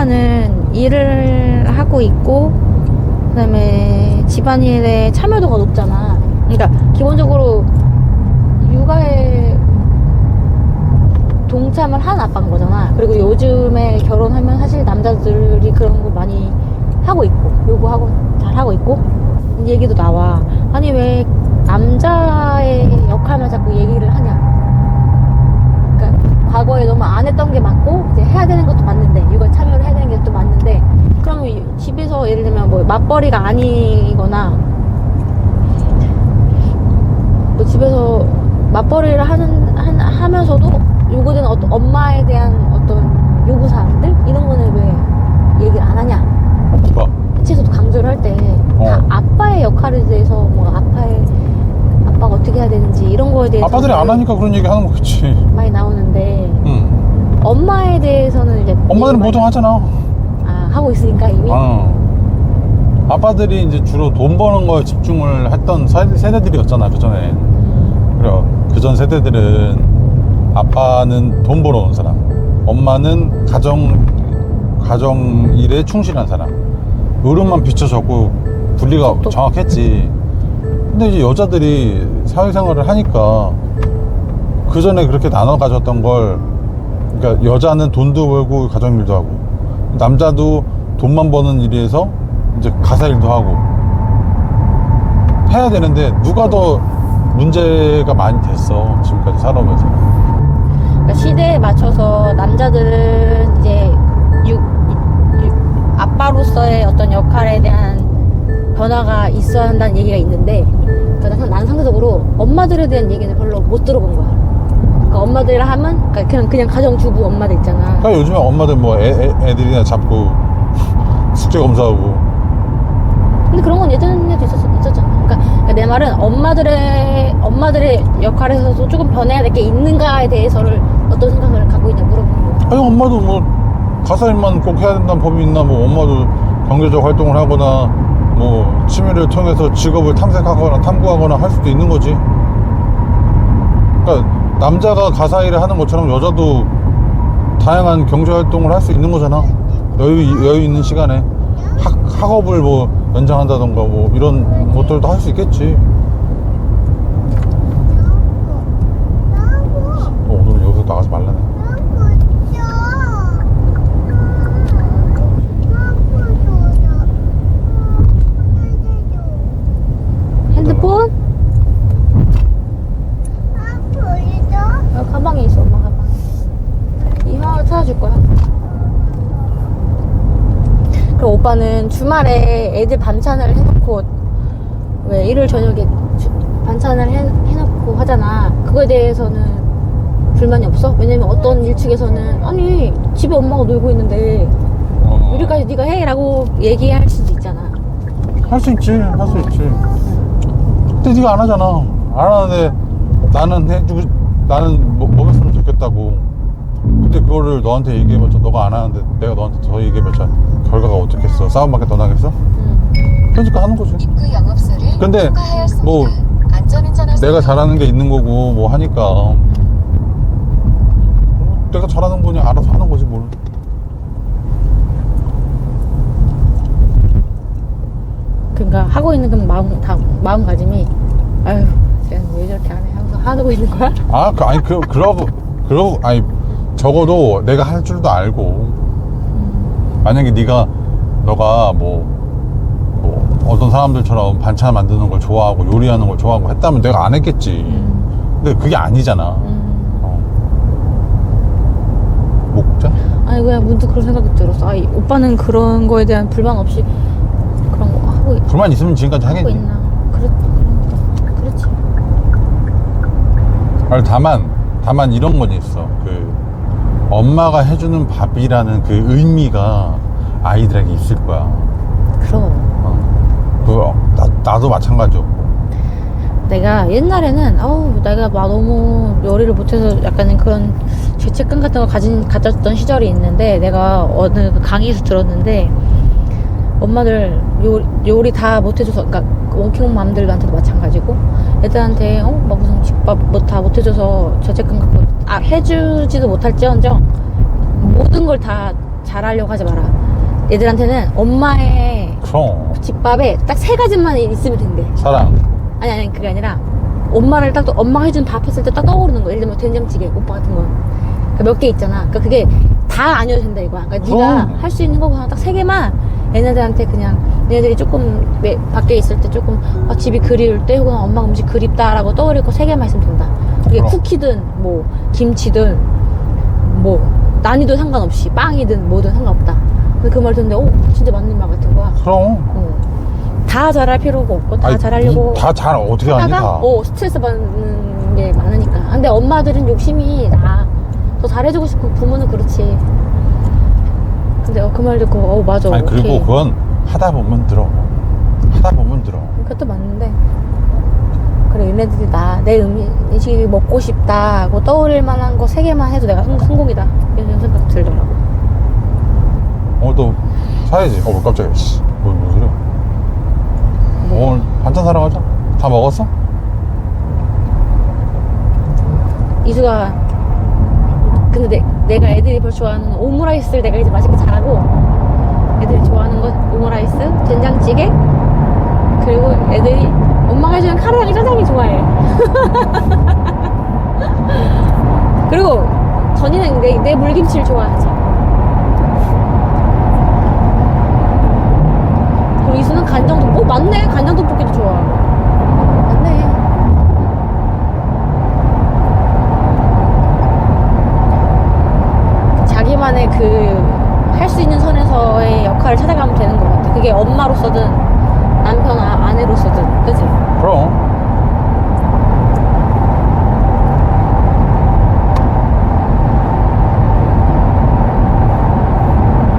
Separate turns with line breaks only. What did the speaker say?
오빠는 일을 하고 있고 그다음에 집안일에 참여도가 높잖아. 그러니까 기본적으로 육아에 동참을 한 아빠인 거잖아. 그리고 요즘에 결혼하면 사실 남자들이 그런 거 많이 하고 있고 요구하고 잘 하고 있고 얘기도 나와. 아니 왜 남자의 역할만 자꾸 얘기를 하냐? 그러니까 과거에 너무 안 했던 게 맞고 이제 해야 되는 것도 맞는데 육아 참여를 해야 되는 게 또 맞는데 이- 집에서 예를 들면 뭐 맞벌이가 아니거나 뭐 집에서 맞벌이를 하는 한- 하면서도 요구되는 어떤 엄마에 대한 어떤 요구 사항들 이런 거는 왜 얘기를 안 하냐?
뭐
책에서도 강조를 할때다
어.
아빠의 역할에 대해서 뭐 아빠의 아빠가 어떻게 해야 되는지 이런 거에 대해서
아빠들이 안 하니까 그런 얘기 하는 거겠지.
많이 나오는데
응.
엄마에 대해서는 이제
엄마들은 보통 하잖아.
아, 하고 있으니까 이미
어. 아빠들이 이제 주로 돈 버는 거에 집중을 했던 세- 세대들이었잖아 그 전에. 그래 그전 세대들은 아빠는 돈 벌어온 사람, 엄마는 가정 가정 일에 충실한 사람. 요름만 비춰졌고 분리가
또-
정확했지. 근데 이제 여자들이 사회생활을 하니까 그 전에 그렇게 나눠 가졌던 걸 그러니까 여자는 돈도 벌고 가정 일도 하고 남자도 돈만 버는 일에서 이제 가사 일도 하고 해야 되는데 누가 더 문제가 많이 됐어 지금까지 살아오면서?
그러니까 시대에 맞춰서 남자들은 이제 유, 유- 아빠로서의 어떤 역할에 대한 변화가 있어야 한다는 얘기가 있는데 그러니까 난, 난 상대적으로 엄마들에 대한 얘기는 별로 못 들어본 거야. 그러니까 엄마들이라 하면 그러니까 그냥 그냥 가정주부 엄마들 있잖아.
그러니까 요즘에 엄마들 뭐 애, 애, 들이나 잡고 숙제 검사하고
근데 그런 건 예전에도 있었, 있었잖아. 그러니까, 그러니까 내 말은 엄마들의 엄마들의 역할에서도 조금 변해야 될 게 있는가에 대해서를 어떤 생각을 갖고 있냐 물어보는 거야.
아니 엄마도 뭐 가사 일만 꼭 해야 된다는 법이 있나 뭐 엄마도 경제적 활동을 하거나 뭐 취미를 통해서 직업을 탐색하거나 탐구하거나 할 수도 있는 거지. 그러니까 남자가 가사 일을 하는 것처럼 여자도 다양한 경제 활동을 할 수 있는 거잖아. 여유 여유 있는 시간에. 학, 학업을 뭐 연장한다던가 뭐 이런 것들도 할 수 있겠지 어, 오늘은 여기서 나가지 말라네
핸드폰? 여기 가방에 있어 엄마 가방. 이마를 찾아줄 거야. 그럼 오빠는 주말에 애들 반찬을 해놓고 왜 일요일 저녁에 주- 반찬을 해, 해놓고 하잖아. 그거에 대해서는 불만이 없어? 왜냐면 어떤 일 측에서는 아니 집에 엄마가 놀고 있는데
어.
요리까지 네가 해라고 얘기할 수도 있잖아.
할 수 있지 할 수 있지 근데 네가 안 하잖아 안 하는데 나는 해주고 나는 뭐, 먹였으면 좋겠다고 근데 그거를 너한테 얘기해봤자 너가 안 하는데 내가 너한테 더 얘기해봤자 결과가 어떻겠어 싸움밖에 더 나겠어?
응.
그러니까 하는 거지
입구 영업소를
근데. 뭐. 내가 잘하는 게 있는 거고 뭐 하니까 뭐 내가 잘하는 거니 알아서 하는 거지 뭘
그러니까 하고 있는 그 마음 다 마음가짐이 아유 쟤는 왜 저렇게 하네 하면서 하고 있는 거야?
아, 그, 아니, 그, 그러고, 그러고, 아니, 적어도 내가 할 줄도 알고, 만약에 네가, 너가 뭐, 뭐, 어떤 사람들처럼 반찬 만드는 걸 좋아하고, 요리하는 걸 좋아하고 했다면 내가 안 했겠지.
음,
근데 그게 아니잖아.
음.
어. 목자?
아니 그냥 문득 그런 생각이 들었어. 아, 이 오빠는 그런 거에 대한 불만 없이 그런 거 하고, 있-
불만 있으면 지금까지
하고
하겠지.
있나? 그렇 그러니까 그렇지.
아니, 다만, 다만 이런 건 있어. 그, 엄마가 해주는 밥이라는 그 의미가 아이들에게 있을 거야.
그럼
어. 그, 나, 나도 마찬가지였고.
내가 옛날에는 어우 내가 막 너무 요리를 못해서 약간 그런 죄책감 같은 걸 가진 가졌던 시절이 있는데 내가 어느 그 강의에서 들었는데 엄마들 요리, 요리 다 못해줘서 그러니까 워킹 맘들한테도 마찬가지고 애들한테 어막 무슨 집밥 뭐 다 못해줘서 죄책감 갖고 아 해주지도 못할지언정 모든 걸 다 잘하려고 하지 마라. 얘들한테는 엄마의
그럼.
집밥에 딱 세 가지만 있으면 된대.
사랑.
아니 아니 그게 아니라 엄마를 딱 또- 엄마가 해준 밥 했을 때 딱 떠오르는 거 예를 들면 된장찌개 오빠 같은 거. 몇 개 있잖아. 그러니까 그게 다 아니어도 된다 이거야. 그러니까 네가
그럼.
할수 있는 거 그냥 딱 세 개만 얘네들한테 그냥 얘네들이 조금 매- 밖에 있을 때 조금 아, 집이 그리울 때 혹은 엄마 음식 그립다라고 떠올릴 거세 개만 있으면 된다 그게
그럼.
쿠키든 뭐 김치든 뭐 난이도 상관없이 빵이든 뭐든 상관없다. 근데 그 말 듣는데 어 진짜 맞는 말 같은 거야?
그럼.
어. 다 잘할 필요가 없고 다
아니,
잘하려고
다 잘 어떻게 하니
하다가
다?
어 스트레스 받는 게 많으니까. 근데 엄마들은 욕심이 나 더 잘해주고 싶고 부모는 그렇지. 근데 어, 그 말 듣고 어 맞아
아니 그리고
오케이.
그건 하다 보면 들어. 하다 보면 들어.
그것도 맞는데 그래 얘네들이 나 내 음식이 먹고 싶다고 떠올릴 만한 거 세 개만 해도 내가 성, 성공이다. 이런 생각 들더라고.
오늘 또 사야지. 어 깜짝이야 씨. 뭐, 무슨 소리야? 오늘 반찬 사러 가자. 다 먹었어?
이수가 근데 내, 내가 애들이 별로 좋아하는 오므라이스를 내가 이제 맛있게 잘하고 애들이 좋아하는 건 오므라이스, 된장찌개 그리고 애들이 엄마가 해주는 카레향이 굉장히 좋아해. 그리고 전이는 내, 내 물김치를 좋아하지. 그리고 이수는 간장 도 어, 맞네. 간장 떡볶이도 좋아. 맞네. 자기만의 그 할 수 있는 선에서의 역할을 찾아가면 되는 것 같아. 그게 엄마로서든 남편아 애로서든 그지?
그럼